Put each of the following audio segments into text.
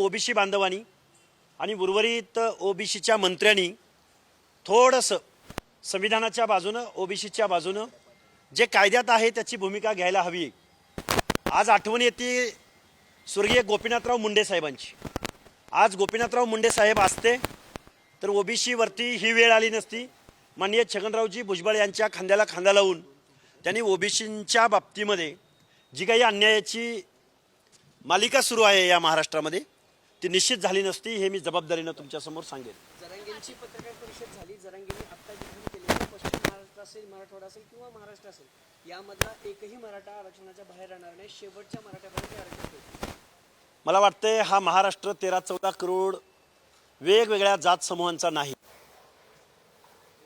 OBC बांधवांनी आणि उर्वरित ओबीसीच्या मंत्र्यांनी थोडंसं संविधानाच्या बाजूनं ओबीसीच्या बाजूनं जे कायद्यात आहे त्याची भूमिका घ्यायला हवी आज आठवण येते स्वर्गीय गोपीनाथराव मुंडे साहेबांची. आज गोपीनाथराव मुंडे साहेब असते तर ओबीसीवरती ही वेळ आली नसती. माननीय छगनरावजी भुजबळ यांच्या खांद्याला खांदा लावून त्यांनी ओबीसींच्या बाबतीमध्ये जी काही अन्यायाची मालिका सुरू आहे या महाराष्ट्रामध्ये ती निश्चित झाली नसती हे मी जबाबदारीनं तुमच्यासमोर सांगेन. जरांगेंची पत्रकार परिषद झाली. जरांगेंनी आत्ता विधान केलेलं पश्चिम महाराष्ट्र असेल मराठवाडा असेल किंवा महाराष्ट्र असेल यामधला एकही मराठा आरक्षणाच्या बाहेर राहणार नाही. शेवटच्या मराठ्यापर्यंत आरक्षण होईल. मला वाटतंय हा महाराष्ट्र तेरा चौदा करोड वेगवेगळ्या जात समूहांचा नाही.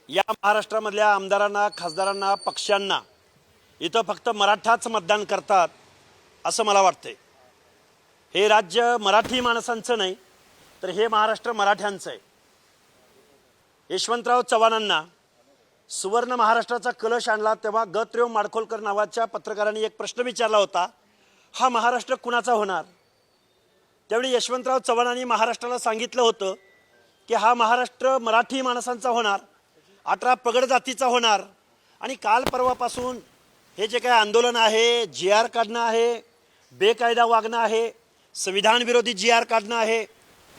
या महाराष्ट्रामधल्या आमदारांना खासदारांना पक्षांना इथं फक्त मराठाच मतदान करतात असं मला वाटतंय. हे राज्य मराठी माणसांचं नाही तर हे महाराष्ट्र मराठ्यांचं आहे. यशवंतराव चव्हाणांना सुवर्ण महाराष्ट्राचा कलश आणला तेव्हा गत्रेव माडखोलकर नावाच्या पत्रकारांनी एक प्रश्न विचारला होता हा महाराष्ट्र कुणाचा होणार? त्यावेळी यशवंतराव चव्हाणांनी महाराष्ट्राला सांगितलं होतं की हा महाराष्ट्र मराठी माणसांचा होणार अठरा पगड जातीचा होणार आणि काल परवापासून हे जे काही आंदोलन आहे जी आर काढणं आहे बेकायदा वागणं आहे संविधान विरोधी जी आर काढणं आहे.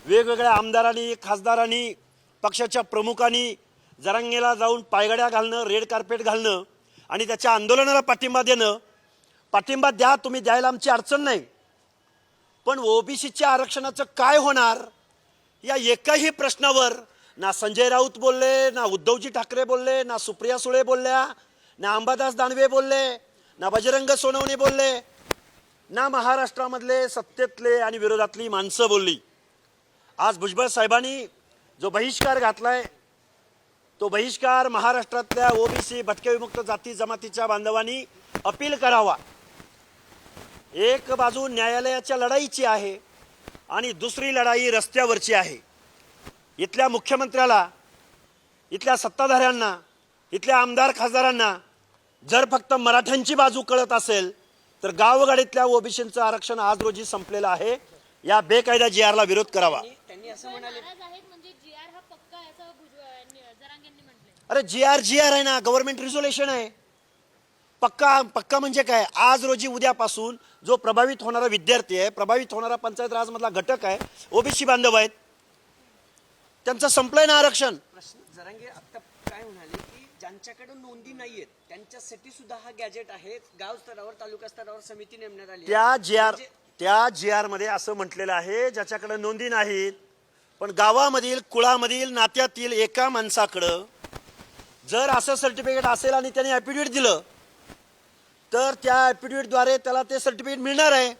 वेगवेगळ्या आमदारांनी खासदारांनी पक्षाच्या प्रमुखांनी जरांगेला जाऊन पायगड्या घालणं रेड कार्पेट घालणं आणि त्याच्या आंदोलनाला पाठिंबा देणं. पाठिंबा द्या तुम्ही द्यायला आमची अडचण नाही. पण ओबीसीच्या आरक्षणाचं काय होणार या एकाही प्रश्नावर ना संजय राऊत बोलले ना उद्धवजी ठाकरे बोलले ना सुप्रिया सुळे बोलल्या ना अंबादास दानवे बोलले ना बजरंग सोनवणे बोलले. ना महाराष्ट्रामधले सत्तेतले आणि विरोधातली माणसं बोलली. आज भुजबळ साहेबांनी जो बहिष्कार घातलाय तो बहिष्कार महाराष्ट्रातल्या ओबीसी भटके विमुक्त जाती जमातीच्या बांधवांनी अपील करावा. एक बाजू न्यायालयाच्या लढाईची आहे आणि दुसरी लढाई रस्त्यावरची आहे. इथल्या मुख्यमंत्र्याला इथल्या सत्ताधाऱ्यांना इथल्या आमदार खासदारांना जर फक्त मराठ्यांची बाजू कळत असेल तर गावगाडीतल्या ओबीसीचं आरक्षण आज रोजी संपलेलं आहे. या बेकायदा जी आरला विरोध करावा. म्हणजे हा अरे जी आर जी आर आहे ना गव्हर्नमेंट रिझोल्युशन आहे. पक्का पक्का म्हणजे काय? आज रोजी उद्यापासून जो प्रभावित होणारा विद्यार्थी आहे प्रभावित होणारा पंचायत राजमधला घटक आहे ओबीसी बांधव आहेत त्यांचं संपलंय ना आरक्षण. काय म्हणाले? ज्यांच्याकडे नोंदी नाहीयेत त्यांच्यासाठी सुद्धा हा गॅजेट आहे गाव स्तरावर तालुका स्तरावर समिती नेमण्यात आली. त्या जी आर म्हणजे त्या जी आरमध्ये असं म्हटलेलं आहे ज्याच्याकडे नोंदी नाहीत पण गावामधील कुळामधील नात्यातील एका माणसाकडं जर असं सर्टिफिकेट असेल आणि त्याने ॲफिडेविट दिलं तर त्या ॲफिडेविटद्वारे त्याला ते सर्टिफिकेट मिळणार आहे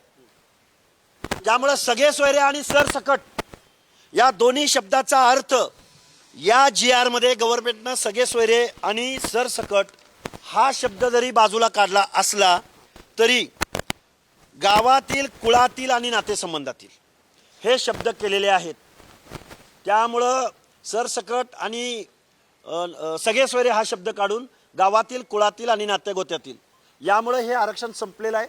त्यामुळं सगळे सोयरे आणि सरसकट या दोन्ही शब्दाचा अर्थ या जी आरमध्ये गव्हर्नमेंटनं सगळे सोयरे आणि सरसकट हा शब्द जरी बाजूला काढला असला तरी गावातील कुळातील आणि नातेसंबंधातील हे शब्द केलेले आहेत. त्यामुळं सरसकट आणि सगळे सोयरे हा शब्द काढून गावातील कुळातील आणि नातेगोत्यातील यामुळे हे आरक्षण संपलेलं आहे.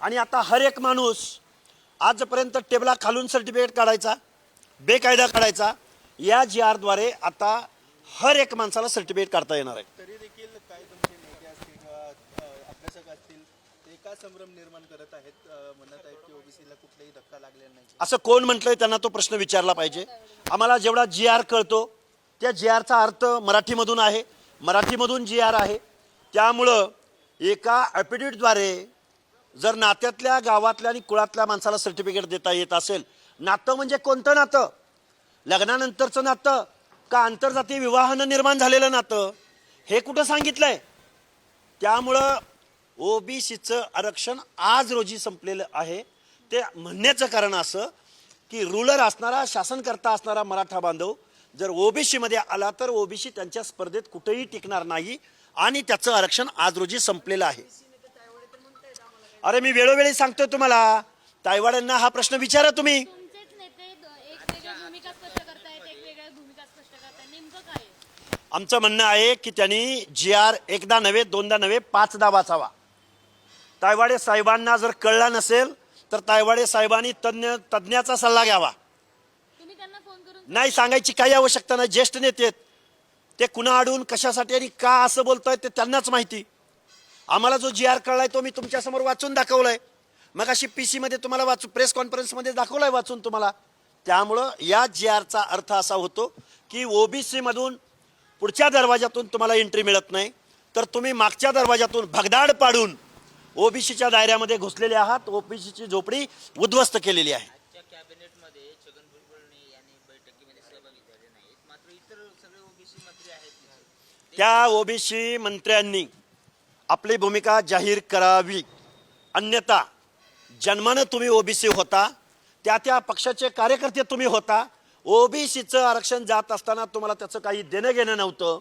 आणि आता हर एक माणूस आजपर्यंत टेबला खालून सर्टिफिकेट काढायचा बेकायदा काढायचा या जी आरद्वारे आता हर एक माणसाला सर्टिफिकेट काढता येणार आहे. तरी देखील काही तुमचे नेते असतील किंवा अ, अभ्यासक असतील ते का संभ्रम निर्माण करत आहेत? अ, म्हणत आहेत की ओबीसीला कुठलाही धक्का लागलेला नाही. असं कोण म्हटलंय त्यांना तो प्रश्न विचारला पाहिजे. आम्हाला जेवढा जी आर कळतो त्या जी आरचा अर्थ मराठीमधून आहे. मराठीमधून जी आर आहे. त्यामुळं एका ॲफिडेविटद्वारे जर नात्यातल्या गावातल्या आणि कुळातल्या माणसाला सर्टिफिकेट देता येत असेल नातं म्हणजे कोणतं नातं? लग्नानंतरचं नातं का आंतरजातीय विवाहानं निर्माण झालेलं नातं हे कुठं सांगितलंय? त्यामुळं ओबीसीचं आरक्षण आज रोजी संपलेलं आहे. ते म्हणण्याचं कारण असं की रुलर असणारा शासनकर्ता असणारा मराठा बांधव जर ओबीसीमध्ये आला तर ओबीसी त्यांच्या स्पर्धेत कुठेही टिकणार नाही आणि त्याचं आरक्षण आज रोजी संपलेलं आहे. अरे मी वेळोवेळी सांगतोय तुम्हाला तायवाड्यांना हा प्रश्न विचारा तुम्ही तुमचेच नेते द- एक वेगळी भूमिका स्पष्ट करतायत एक वेगळ्या भूमिका स्पष्ट करतायत. नेमकं काय आहे? आमचं म्हणणं आहे की त्यांनी जी आर एकदा नव्हे दोनदा नव्हे पाचदा वाचावा. तायवाडे साहेबांना जर कळला नसेल तर तायवाडे साहेबांनी तज्ज्ञ तज्ज्ञाचा सल्ला घ्यावा. नाही सांगायची काही आवश्यकता नाही ज्येष्ठ नेते आहेत. ते कुणा अडून कशासाठी आणि का असं बोलतायत ते त्यांनाच माहिती. आम्हाला जो जी आर कळलाय तो मी तुमच्यासमोर वाचून दाखवलाय. मग अशी पी मध्ये तुम्हाला वाचू प्रेस कॉन्फरन्समध्ये दाखवलाय वाचून तुम्हाला. त्यामुळं या जी आरचा अर्थ असा होतो की ओबीसी मधून पुढच्या दरवाजातून तुम्हाला एंट्री मिळत नाही. तर तुम्ही मागच्या दरवाजातून भगदाड पाडून ओबीसीच्या दायऱ्यामध्ये घुसलेले आहात. ओबीसीची झोपडी उद्ध्वस्त केलेली आहे. त्या ओबीसी मंत्र्यांनी आपली भूमिका जाहीर करावी. अन्यथा जन्मानं तुम्ही ओबीसी होता. त्या त्या पक्षाचे कार्यकर्ते तुम्ही होता. ओबीसीचं आरक्षण जात असताना तुम्हाला त्याचं काही देणं घेणं नव्हतं.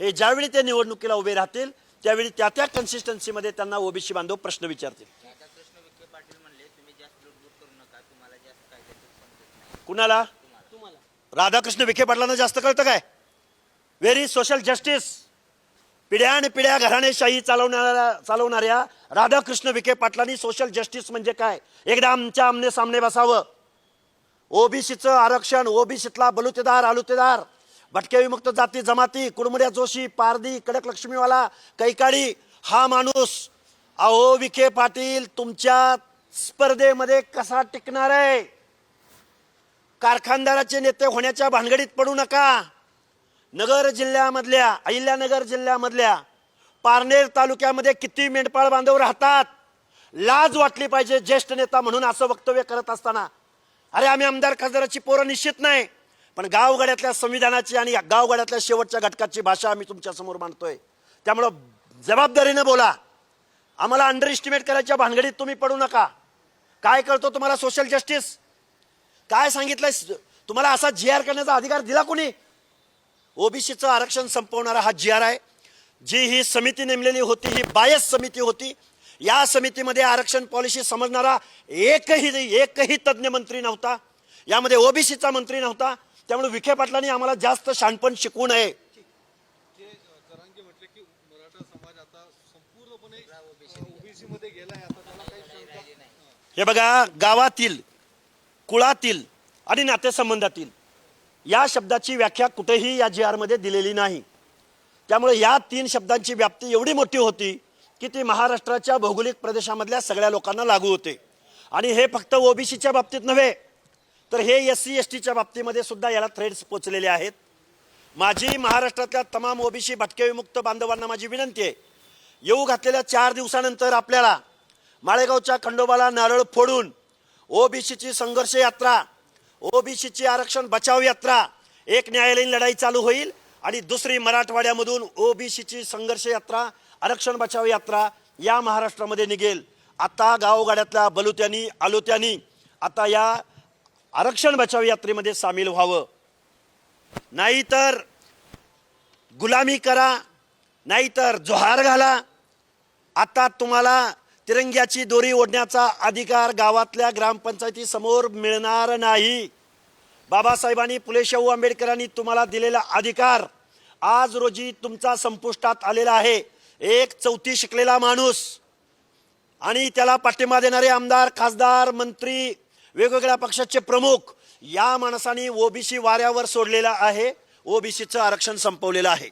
हे ज्यावेळी ते निवडणुकीला उभे राहतील त्यावेळी त्या त्या कन्सिस्टन्सीमध्ये त्यांना ओबीसी बांधव प्रश्न विचारतील. कुणाला? राधाकृष्ण विखे पाटलांना जास्त कळतं काय? व्हेरी सोशल जस्टिस पिढ्यानपिढ्या घराणेशाही चालवणाऱ्या चालवणाऱ्या राधाकृष्ण विखे पाटलांनी सोशल जस्टिस म्हणजे काय? एकदा आमच्या आमने सामने बसावं. ओबीसीचं आरक्षण ओबीसीतला बलुतेदार आलुतेदार भटके विमुक्त जाती जमाती कुडमुड्या जोशी पारदी कडक लक्ष्मीवाला कैकाडी हा माणूस अहो विखे पाटील तुमच्या स्पर्धेमध्ये कसा टिकणार आहे? कारखानदाराचे नेते होण्याच्या भानगडीत पडू नका. नगर जिल्ह्यामधल्या अहिल्यानगर जिल्ह्यामधल्या पारनेर तालुक्यामध्ये किती मेंढपाळ बांधव राहतात लाज वाटली पाहिजे ज्येष्ठ नेता म्हणून असं वक्तव्य करत असताना. अरे आम्ही आमदार खासदाराची पोरं निश्चित नाही पण गावगाड्यातल्या संविधानाची आणि गावगाड्यातल्या शेवटच्या घटकाची भाषा आम्ही तुमच्यासमोर मांडतोय. त्यामुळं जबाबदारीनं बोला. आम्हाला अंडर इस्टिमेट करायच्या भानगडीत तुम्ही पडू नका. काय करतो तुम्हाला सोशल जस्टिस काय सांगितलंय? तुम्हाला असा जी आर करण्याचा अधिकार दिला कोणी? ओबीसीचं आरक्षण संपवणारा हा जी आर आहे जी ही समिती नेमलेली होती ही बायस समिती होती. या समितीमध्ये आरक्षण पॉलिसी समजणारा एकही एकही तज्ज्ञ मंत्री नव्हता. यामध्ये ओबीसीचा मंत्री नव्हता. त्यामुळे विखे पाटलांनी आम्हाला जास्त शहाणपण शिकवू नये. की मराठा हे बघा गावातील कुळातील आणि नातेसंबंधातील या शब्दाची व्याख्या कुठेही या जी आरमध्ये दिलेली नाही. त्यामुळे या तीन शब्दांची व्याप्ती एवढी मोठी होती की ती महाराष्ट्राच्या भौगोलिक प्रदेशामधल्या सगळ्या लोकांना लागू होते. आणि हे फक्त ओबीसीच्या बाबतीत नव्हे तर हे एस सी एस टीच्या बाबतीमध्ये सुद्धा याला थ्रेड्स पोचलेले आहेत. माझी महाराष्ट्रातल्या तमाम ओबीसी भटके विमुक्त बांधवांना माझी विनंती आहे येऊ घातलेल्या चार दिवसानंतर आपल्याला माळेगावच्या खंडोबाला नारळ फोडून ओबीसीची संघर्ष यात्रा ओबीसीची आरक्षण बचाव यात्रा. एक न्यायालयीन लढाई चालू होईल आणि दुसरी मराठवाड्यामधून ओबीसीची संघर्ष यात्रा आरक्षण बचाव यात्रा या महाराष्ट्रामध्ये निघेल. आता गावगाड्यातल्या बलुत्यांनी आलोत्यांनी आता या आरक्षण बचाव यात्रेमध्ये सामील व्हावं. नाहीतर गुलामी करा नाहीतर जोहार घाला. आता तुम्हाला तिरंग्याची दोरी ओढण्याचा अधिकार गावातल्या ग्रामपंचायती समोर मिळणार नाही. बाबासाहेबांनी फुले शाहू आंबेडकरांनी तुम्हाला दिलेला अधिकार आज रोजी तुमचा संपुष्टात आलेला आहे. एक चौथी शिकलेला माणूस आणि त्याला पाठिंबा देणारे आमदार खासदार मंत्री वेगवेगळ्या पक्षाचे प्रमुख या माणसाने ओबीसी वाऱ्यावर सोडलेला आहे. ओबीसीचं आरक्षण संपवलेलं आहे.